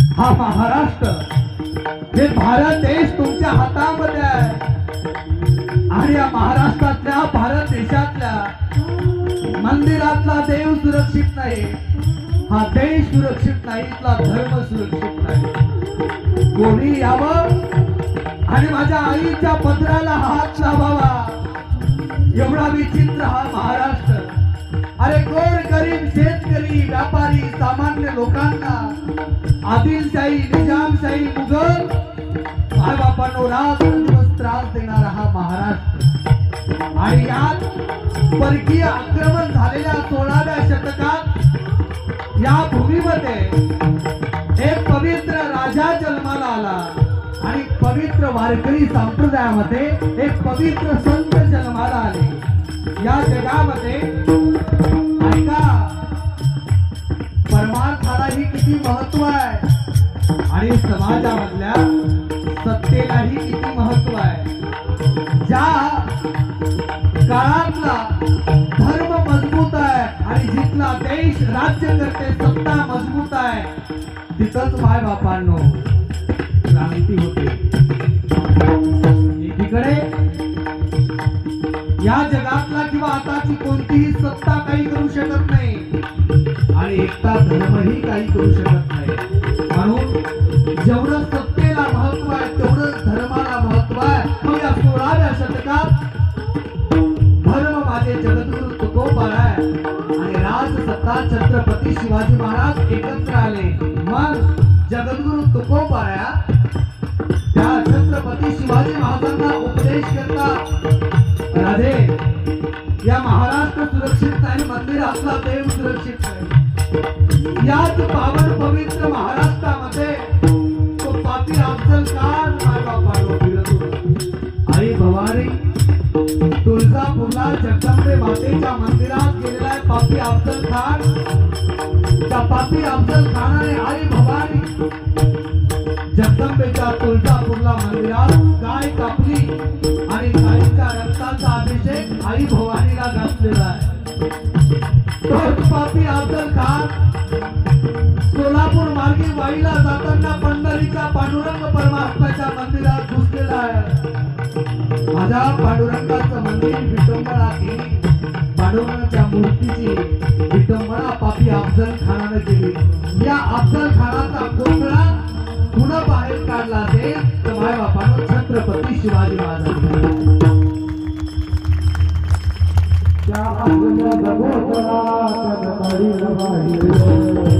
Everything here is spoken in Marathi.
हा महाराष्ट्र हे भारत देश तुमच्या हातामध्ये आहे. आणि या महाराष्ट्रातल्या भारत देशातल्या मंदिरातला देव सुरक्षित नाही. हा देश सुरक्षित नाही इथला धर्म सुरक्षित नाही. कोणी यावं? आणि माझ्या आईच्या पत्राला हात लावावा. एवढा विचित्र हा लोकांना आदिलशाही निजामशाही मुघल माय बापांनो रात्रंदिवस त्रास देणारा हा महाराष्ट्र. आणि यात परकीय आक्रमण झालेल्या सोळाव्या शतकात या भूमीमध्ये एक पवित्र राजा जन्माला आला आणि पवित्र वारकरी संप्रदायामध्ये एक पवित्र संत जन्माला आले. या जगामध्ये ऐका किती महत्त्व आहे. आणि समाजामधल्या सत्तेलाही किती महत्त्व आहे. ज्या काळातला धर्म मजबूत आहे आणि जिथला देश राज्य करते सत्ता मजबूत आहे तिथंच माय बापांनो क्रांती होते. एकीकडे या जगातला किंवा आताची कोणतीही सत्ता काही करू शकत नाही. आणि एकटा धर्मही काही करू शकत नाही. म्हणून जेवढं सत्तेला महत्त्व आहे तेवढंच धर्माला महत्त्व आहे. मग या सोळाव्या शतकात धर्म माझे जगद्गुरु तुकोबार आहे. आणि राजसत्ता छत्रपती शिवाजी महाराज एकत्र आले. मग जगद्गुरु तुकोबाया त्या छत्रपती शिवाजी महाराजांना उपदेश करता राधे या महाराष्ट्र सुरक्षित नाही मंदिरातला देव सुरक्षित नाही याच पावन पवित्र महाराष्ट्रामध्ये तो पापी अफजल खान मायबापाला फिरत होता आई भवानी तुळजापूरला जगदंबे मातेच्या मंदिरात गेलेला आहे पापी अफजल खान त्या पापी अफजल खानाने आई भवानी जगदंबेच्या तुळजापूरला मंदिरात गाय कापली आणि गायीच्या रक्ताचा अभिषेक आई भवानीला घातलेला आहे. तोच पापी अफजल खान वाईला जाताना पंढरीच्या पांडुरंग परमात्म्याच्या मंदिरात घुसलेला आहे. माझ्या पांडुरंगाचं मंदिर विटंबना केली पांडुरंगाच्या मूर्तीची विटंबना पापी अफजल खानाने केली. या अफजल खानाचा कोंबडा पुन्हा बाहेर काढला ते तर माय बापानं छत्रपती शिवाजी महाराज. त्या आपल्या जगोदरात नडी रवाई